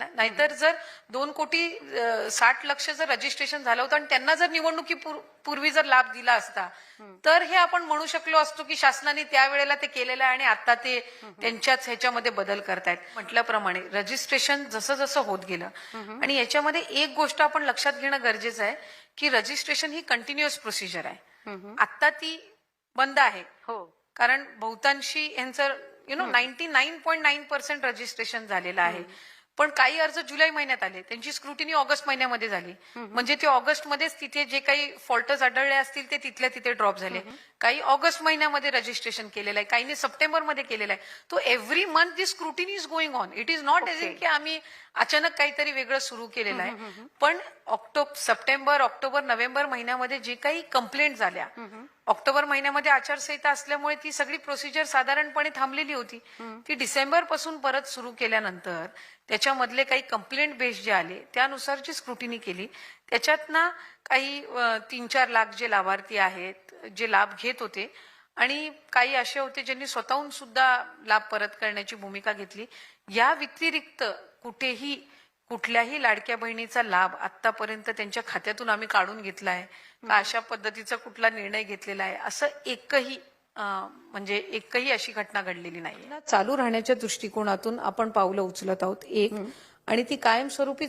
ना? नाहीतर जर दोन कोटी साठ लक्ष जर रजिस्ट्रेशन झालं होतं आणि त्यांना जर निवडणुकी पूर- पूर्वी जर लाभ दिला असता तर हे आपण म्हणू शकलो असतो की शासनाने त्यावेळेला ते केलेलं आहे आणि आता ते त्यांच्याच ह्याच्यामध्ये बदल करतायत. म्हटल्याप्रमाणे रजिस्ट्रेशन जसं जसं होत गेलं आणि याच्यामध्ये एक गोष्ट आपण लक्षात घेणं गरजेचं आहे की रजिस्ट्रेशन ही कंटिन्युअस प्रोसिजर आहे. आता ती बंद आहे. हो. कारण बहुतांशी यांचं you know ninety nine point nine percent registration झालेलं आहे. पण काही अर्ज जुलै महिन्यात आले. त्यांची स्क्रुटिनी ऑगस्ट महिन्यामध्ये झाली. म्हणजे ते ऑगस्टमध्येच तिथे जे काही फॉल्टर्स आढळले असतील ते तिथल्या तिथे ड्रॉप झाले. काही ऑगस्ट महिन्यामध्ये रजिस्ट्रेशन केलेलं आहे काहींनी सप्टेंबरमध्ये केलेलं आहे. तो every month the scrutiny is going on it is not as की आम्ही अचानक काहीतरी वेगळं सुरू केलेलं आहे. पण ऑक्टोबर सप्टेंबर ऑक्टोबर नोव्हेंबर महिन्यामध्ये जे काही कंप्लेंट झाल्या ऑक्टोबर महिन्यामध्ये आचारसंहिता असल्यामुळे ती सगळी प्रोसिजर साधारणपणे थांबलेली होती. ती डिसेंबरपासून परत सुरू केल्यानंतर त्याच्यामधले काही कंप्लेंट बेस जे आले त्यानुसार जी स्क्रुटिनी केली त्याच्यात ना काही तीन चार लाख जे लाभार्थी आहेत जे लाभ घेत होते आणि काही असे होते ज्यांनी स्वतःहून सुद्धा लाभ परत करण्याची भूमिका घेतली. या व्यतिरिक्त कुठेही कुठल्याही लाडक्या बहिणीचा लाभ आतापर्यंत त्यांच्या खात्यातून आम्ही काढून घेतला आहे. का अशा पद्धतीचा कुठला निर्णय घेतलेला आहे? असं एकही म्हणजे एकही अशी घटना घडलेली नाही चालू राहण्याच्या दृष्टिकोनातून आपण पावलं उचलत आहोत. एक आणि ती कायमस्वरूपी